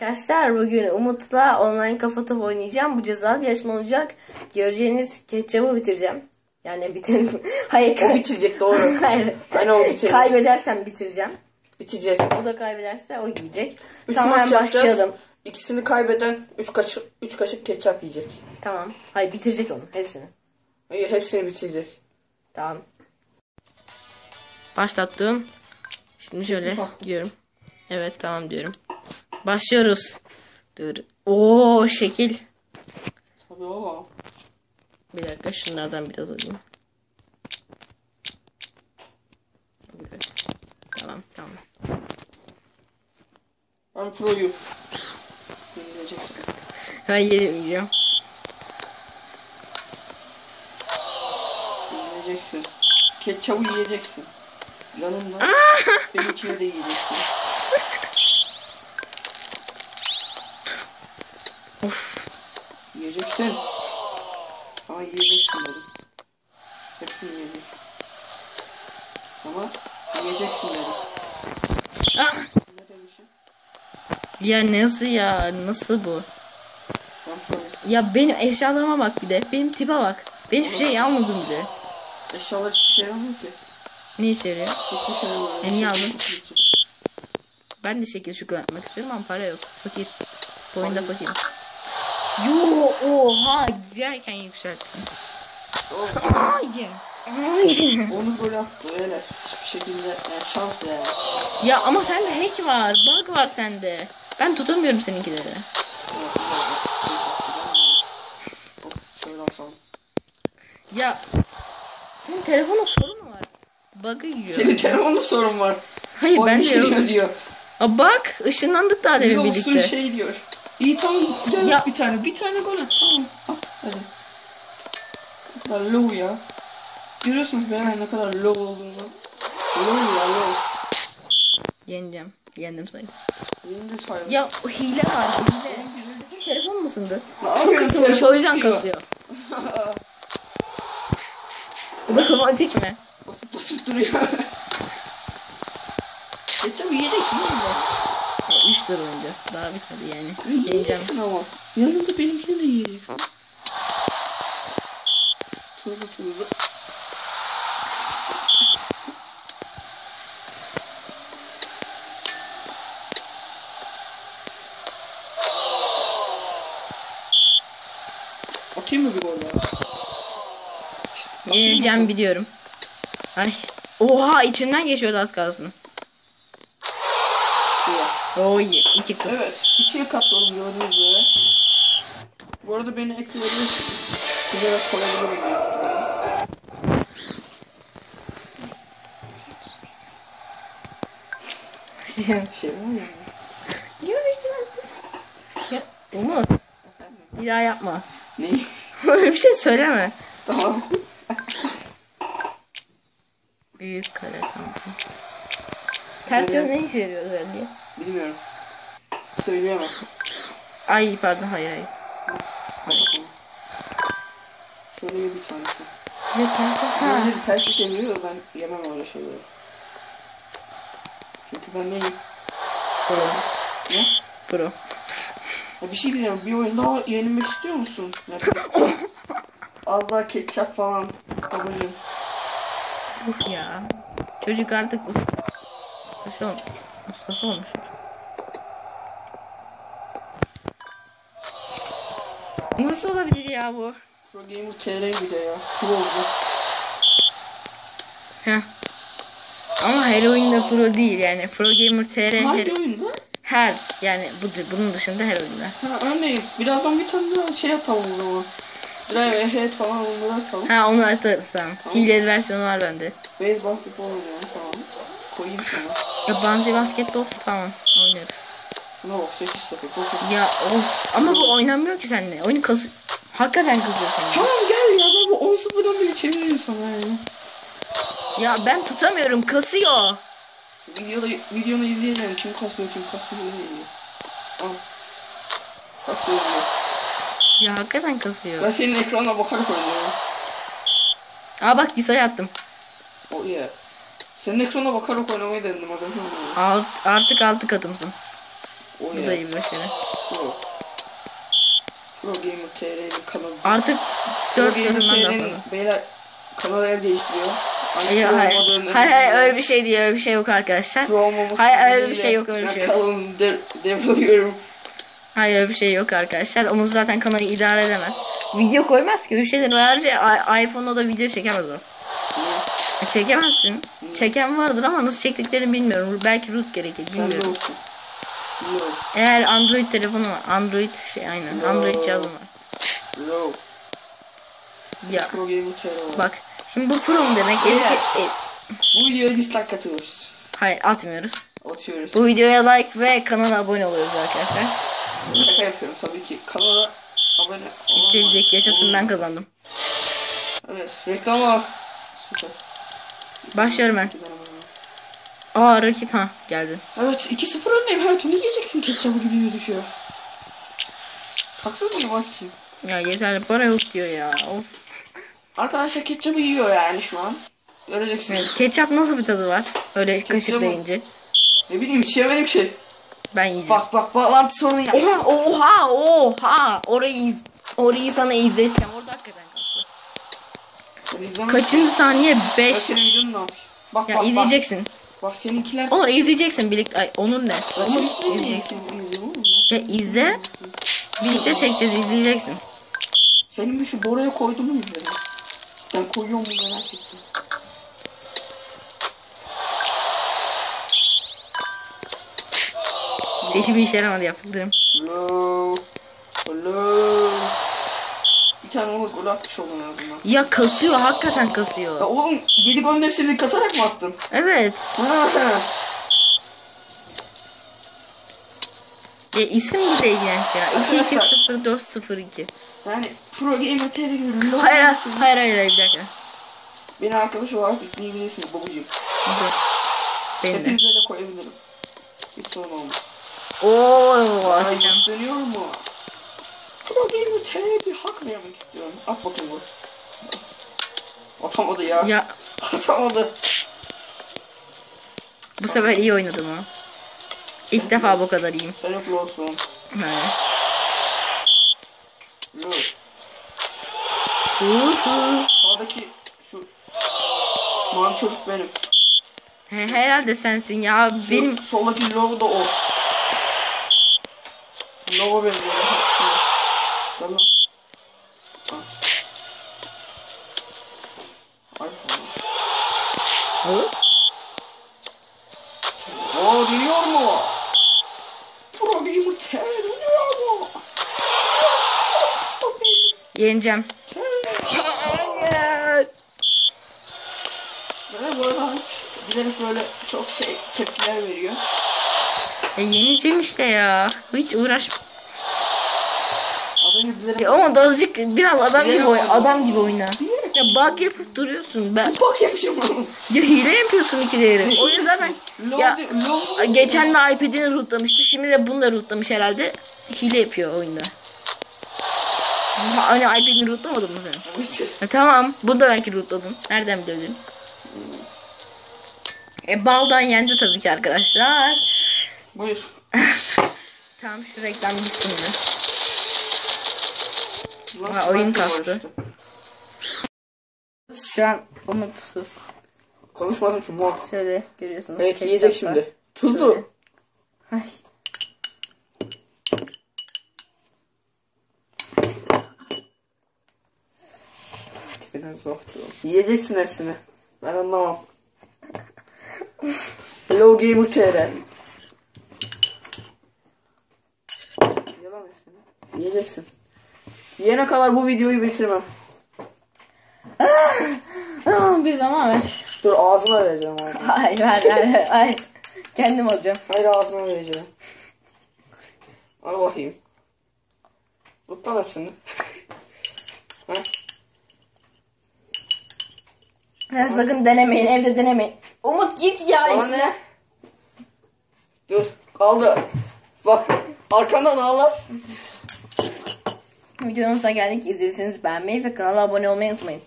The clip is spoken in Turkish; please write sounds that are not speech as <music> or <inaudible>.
Arkadaşlar bugün Umut'la online kafa topu oynayacağım. Bu cezalı bir yarışma olacak. Göreceğiniz ketçabı bitireceğim. Yani bitir... <laughs> Hayır. O bitirecek doğru. <laughs> Hayır. Aynen o bitirecek. Kaybedersem bitireceğim. Bitecek. O da kaybederse o yiyecek. Üç tamam maç başlayalım. İkisini kaybeden 3 kaşık, üç kaşık ketçap yiyecek. Tamam. Hayır bitirecek onu hepsini. Hayır hepsini bitirecek. Tamam. Başlattım. Şimdi şöyle gidiyorum. Evet tamam diyorum. Başlıyoruz. Dur. Oo şekil. Tabii o. Bir dakika şunlardan biraz alayım. Tamam tamam. Ben proyum. Yenileceksin. Ben yemeyeceğim. Yenileceksin. Ketçabı yiyeceksin. Yanında benimkini de yiyeceksin. <laughs> Of. Yiyeceksin. Ama yiyeceksin dedim. Hepsini yiyeceksin. Ama yiyeceksin dedim. Ah! Ne demişim? Ya nasıl ya? Nasıl bu? Şöyle. Ya benim eşyalarıma bak bir de. Benim tipe bak. Ben hiçbir şey almadım bile. Eşyalar hiçbir şey yaramıyor ki. Ne işe yarıyor? Hiçbir şey yaramıyor. E, niye aldın? Ben de şekil şukul yapmak istiyorum ama para yok. Fakir. Bu oyunda fakir. Yo oha girerken yükselttim. Hayır. Onu gol attı öyle. Hiçbir şekilde yani şans yani. Ya ama sende hack var. Bug var sende. Ben tutamıyorum seninkileri. Ya senin telefonun sorun mu var? Bug'a giriyor. Senin telefonda sorun var. Hayır ben de yok. diyor. Aa, bak ışınlandık daha demin birlikte. şey diyor. İyi tamam gel Ya- bir tane. Bir tane gol at tamam. At hadi. Ne kadar low ya. Görüyorsunuz benim ne kadar low olduğunu. Low ya low. Yeneceğim. Yendim sayın. Yeni de sayılır. Ya hile var hile. Telefon mu ısındı? Çok ısınmış o yüzden kasıyor. <laughs> Bu da kromatik mi? Basıp basıp duruyor. <laughs> Geçen yiyeceksin değil mi? Ya, üç tur oynayacağız. Daha bitmedi yani. Yiyeceksin ama. Yanında benimkini de yiyeceksin. Tuzlu tuzlu. Atayım mı bir gol ya? İşte, biliyorum. Ay. Oha içimden geçiyordu az kalsın. Oy iki kız. Evet, ikiye katladım gördüğünüz üzere. Bu arada beni ekleyebilirsiniz. Size koyabilirim. <laughs> şey var ya. Umut bir daha yapma. Ne? <laughs> Öyle bir şey söyleme. tamam. Büyük kare tamam. Ters yön ne işe yarıyor diye. Bilmiyorum. Söyleyemem. Ay pardon hayır hayır. Şöyle bir tanesi. Ya ters yön. Ha. Birileri ters içemiyor ben yemem öyle şeyleri. Çünkü ben neyim? Pro. Ne? Pro. Ya bir şey diyeceğim. Bir oyun daha yenilmek istiyor musun? Az daha ketçap falan. Babacım. Uf ya. Çocuk artık us- ol ustası olmuştur. Nasıl olabilir ya bu? Pro Gamer TR bir de ya. Pro olacak. Heh. Ama her oyunda pro değil yani. Pro Gamer TR her, Hangi oyunda? her yani bu, bunun dışında her oyunda. Ha örneğin. Birazdan bir tane daha şey atalım o zaman. Drive Ahead falan onları atalım. Ha onu atarız tamam. Tamam. Hileli versiyonu var bende. Base basketbol oynayalım tamam. Koyayım sana. Ya Banzi basketbol tamam oynarız. Şuna bak 8 0 9. Ya of ama bu oynamıyor ki seninle. Oyunu kazı... Hakikaten kızıyor seni. Tamam gel ya bu 10 0'dan bile çeviriyorum sana yani. Ya ben tutamıyorum kasıyor. Videoda, videonu izleyelim. Kim kasıyor kim kasmıyor diye. Al. Kasıyor diyor. Ya hakikaten kasıyor. Ben senin ekrana bakarak oynuyorum. Aa bak bir sayı attım. Oh yeah. Senin ekrana bakarak oynamayı denedim az önce. Art, artık altı katımsın. Yeah. Bu da iyi başarı. Pro. Pro Gamer TR'nin kanalı. Artık Pro 4 Gamer katından daha fazla. beyler kanalı el değiştiriyor. Hayır. hayır hayır bilmiyorum. öyle bir şey değil öyle bir şey yok arkadaşlar. Hayır, öyle bir şey yok, öyle bir şey yok. Kanalımı de devrediyorum. Hayır öyle bir şey yok arkadaşlar. Onun zaten kanalı idare edemez. Video koymaz ki. Üç şeyden ayrıca iPhone'da da video çekemez o. Niye? Çekemezsin. Çeken vardır ama nasıl çektiklerini bilmiyorum. Belki root gerekir bilmiyorum. olsun. Low. Eğer Android telefonu var. Android şey aynen. Android cihazın var. Low. Ya bak. Şimdi bu pro mu demek? Eski, e, Bu videoya dislike atıyoruz. hayır atmıyoruz. Atıyoruz. Bu videoya like ve kanala abone oluyoruz arkadaşlar. Şaka yapıyorum tabii ki. Kanala abone. Bitirdik. Yaşasın ben kazandım. Evet. Reklama. Süper. Başlıyorum ben. Aa rakip ha geldi. Evet 2-0 öndeyim. Her türlü yiyeceksin ketçabı gibi gözüküyor. Haksız mıyım Akçin? Ya yeterli para yok diyor ya. Of. Arkadaşlar ketçabı yiyor yani şu an. Göreceksiniz. Evet, ketçap nasıl bir tadı var? Öyle kaşıklayınca. Ne bileyim hiç yemedim ki. Ben yiyeceğim. Bak bak bağlantı sorunu yap. Oha oha oha. Orayı orayı sana izleteceğim. Orada hakikaten izlemedim. Kaçıncı saniye? Bak 5. senin videonu ne yapmış? Bak Ya bak izleyeceksin. bak. Bak seninkiler. Onu izleyeceksin birlikte. Ay onun ne? Ben Onu seninkileri izleyeceksin. izliyorum. Ya izle. Birlikte çekeceğiz izleyeceksin. Senin bir şu Bora'ya koyduğumu izledim. Ben koyuyor mu merak ettim. Hiçbir işe yaramadı yaptıklarım. Hello. Bir tane olur gol atmış olman lazım. Ya kasıyor hakikaten Ya kasıyor. oğlum 7 golün hepsini kasarak mı attın? Evet. Ya isim bile ilginç ya. Arkadaşlar- 220402. yani Pro Gamer TR gibi LoL Hayır hayır hayır hayır bir dakika. Beni arkadaş olarak yükleyebilirsiniz babacığım. Dur. Benim de. Hepinize de koyabilirim. Hiç sorun olmaz. Oo Ay atacağım. dönüyor mu? Pro Gamer TR'ye bir hak vermek istiyorum. At bakayım bu. At. Atamadı ya. Ya <laughs> Atamadı. bu sefer iyi oynadım ha. İlk defa bu kadar iyiyim. Sen yok olsun. Ha. Yok. Sağdaki şu mavi çocuk benim. He, herhalde sensin ya. Şu Benim soldaki logo da o. Şu logo benim. Allah. Hu? Oo deniyor mu? Pro Gamer T deniyor mu? Yeneceğim. Hayır. Böyle bu arada bilerek böyle çok şey tepkiler veriyor. E, yeneceğim işte ya. Hiç uğraş. Bilerek... Ya, ama da azıcık biraz adam gibi oy Bilerek adam gibi oyna. Ya bug yapıp duruyorsun. Ben <laughs> Bak yapmışım lan. ya hile yapıyorsun ikileri. Oyunu zaten Lol ya de- lol. geçen de iPad'ini rootlamıştı. Şimdi de bunu da rootlamış herhalde. Hile yapıyor oyunda. Ha, Hani iPad'ini rootlamadın mı sen? E, tamam. Bunu da belki rootladın. Nereden bildin? E baldan yendi tabii ki arkadaşlar. Buyur. <laughs> Tamam şu reklam gitsin mi? Nasıl Ha, oyun kastı. Şu an umutsuz. Konuşmadım ki mor. Şöyle görüyorsunuz. Evet yiyecek şimdi. Tuzlu. Ay. Biraz zor. Yiyeceksin hepsini. Ben anlamam. Hello Gamer TR. Yalan hepsini. Yiyeceksin. Yiyene kadar bu videoyu bitirmem. Aa, bir zaman ver. Dur ağzına vereceğim ağzına. Hayır ver ver. Hayır. Kendim alacağım. Hayır ağzına vereceğim. Al bakayım. Tut lan hepsini. Ya, sakın denemeyin. Evde denemeyin. Umut git ya Bana işte. Dur kaldı. Bak arkandan ağlar. Videomuza geldik. İzlediyseniz beğenmeyi ve kanala abone olmayı unutmayın.